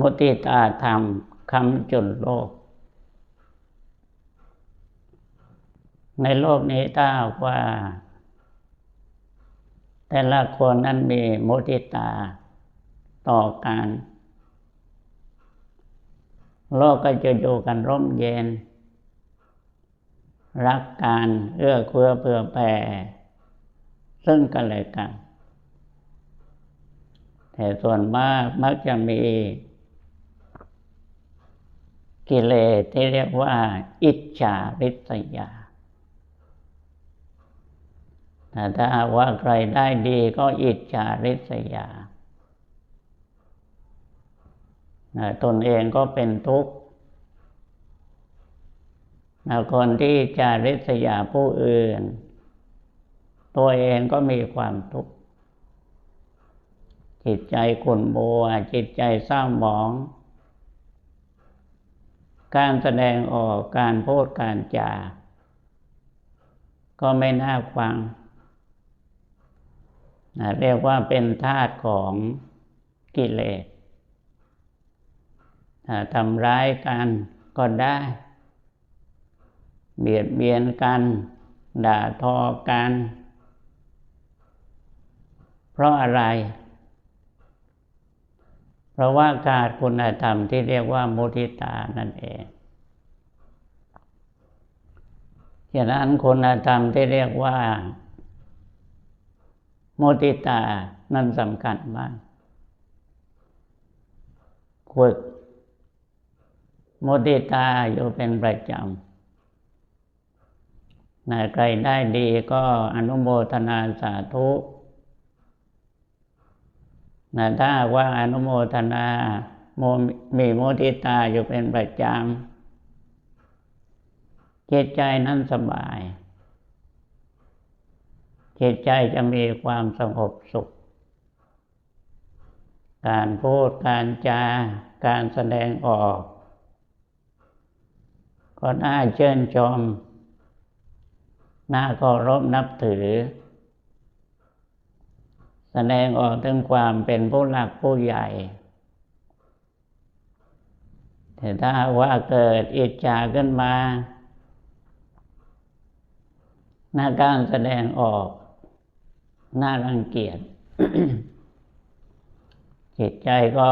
มุติตาธรรมคำจุนโลก ในโลกนี้ถ้าว่า แต่ละคนนั้นมีมุติตาต่อกัน โลกก็จะอยู่กันร่มเย็น รักกันเอื้อเฟื้อเผื่อแผ่ซึ่งกันและกันแต่ส่วนมากมักจะมี กิเลสที่เรียกว่า อิจฉาริษยาแต่ถ้าว่าใครได้ดีก็อิจฉาริษยา ตนเองก็เป็นทุกข์คนที่จะริษยาผู้อื่น ตัวเองก็มีความทุกข์ จิตใจขุ่นมัวจิตใจเศร้าหมอง การแสดงออกการพูดการจาก็ไม่น่าฟังเรียกว่าเป็นธาตุของกิเลสทำร้ายกันก็ได้ เบียดเบียนกัน ด่าทอกัน เพราะอะไร เพราะว่าการคุณธรรมที่เรียกว่ามุทิตานั่นเองฉะนั้นคุณธรรมที่เรียกว่ามุติตานั่นสำคัญมากฝึกมุติตาอยู่เป็นประจำนใครได้ดีก็อนุโมทนาสาธุ นะถ้าว่าอนุโมทนาโมมีโมุติตาอยู่เป็นประจำจิตใจนั้นสบายจิตใจจะมีความสงบสุข การพูดการจาการแสดงออก ก็น่าเชิญชม น่าเคารพนับถือ แสดงออกถึงความเป็นผู้หลักผู้ใหญ่ แต่ถ้าว่าเกิดอิจฉาขึ้นมาหน้าการแสดงออกหน่ารังเกียจจิตใจก็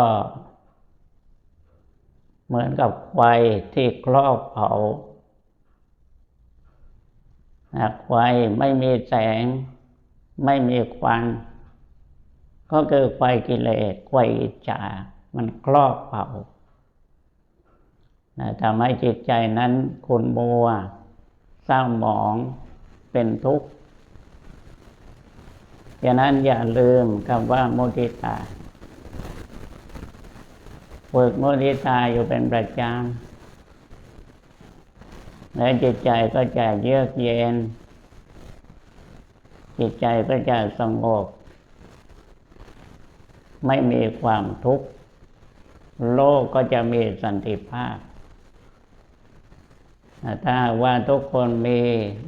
เหมือนกับไฟที่ครอบเผาหากไฟไม่มีแสง ไม่มีควัน ก็เกิดไฟกิเลสไฟอิจฉามันครอบเผาทำให้จิตใจนั้นคุณมัวเศร้าหมองเป็นทุกข์ฉะนั้นอย่าลืมคำว่ามุทิตาฝึกมุทิตาอยู่เป็นประจำแล้วจิตใจก็จะเยือกเย็น จิตใจก็จะสงบ ไม่มีความทุกข์ โลกก็จะมีสันติภาพ ถ้าว่าทุกคนมี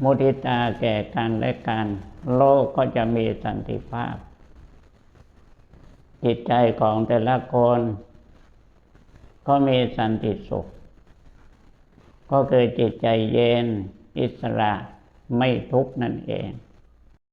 มุทิตาแก่กันและกัน โลกก็จะมีสันติภาพ จิตใจของแต่ละคน ก็มีสันติสุข ก็คือจิตใจเย็นอิสระไม่ทุกข์นั่นเอง